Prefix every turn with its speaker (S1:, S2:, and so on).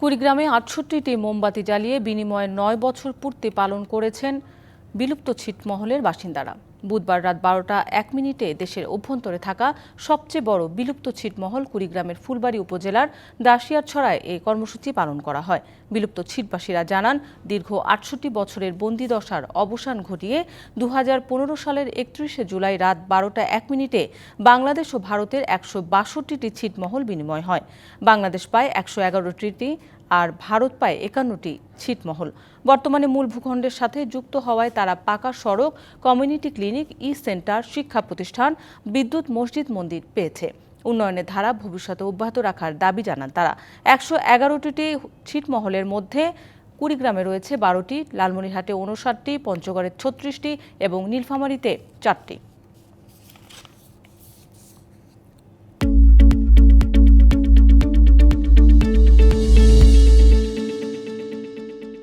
S1: কুড়িগ্রামে আটষট্টিটি মোমবাতি জ্বালিয়ে বিনিময়ে নয় বছর পূর্তি পালন করেছেন বিলুপ্ত ছিটমহলের বাসিন্দারা। বুধবার রাত বারোটা এক মিনিটে দেশের অভ্যন্তরে থাকা সবচেয়ে বড় বিলুপ্ত ছিটমহল কুড়িগ্রামের ফুলবাড়ী উপজেলার দাসিয়ারছড়ায় এই কর্মসূচি পালন করা হয়। বিলুপ্ত ছিটবাসীরা জানান, দীর্ঘ আটষট্টি বছরের বন্দিদশার অবসান ঘটিয়ে দুহাজার পনেরো সালের একত্রিশে জুলাই রাত বারোটা এক মিনিটে বাংলাদেশ ও ভারতের একশো বাষট্টিটি ছিটমহল বিনিময় হয়। বাংলাদেশ পায় একশো এগারোটি আর ভারত পায় একান্নটি ছিটমহল। বর্তমানে মূল ভূখণ্ডের সাথে যুক্ত হওয়ায় তারা পাকা সড়ক, কমিউনিটি ক্লিনিক ই সেন্টার শিক্ষা প্রতিষ্ঠান বিদ্যুৎ মসজিদ মন্দির পেয়েছে। উন্নয়নের ধারা ভবিষ্যতে অব্যাহত রাখার দাবি জানান তারা। একশো এগারোটি ছিটমহলের মধ্যে কুড়িগ্রামে রয়েছে বারোটি, লালমনিরহাটে উনষাটটি পঞ্চগড়ে ছত্রিশটি এবং নীলফামারীতে চারটি।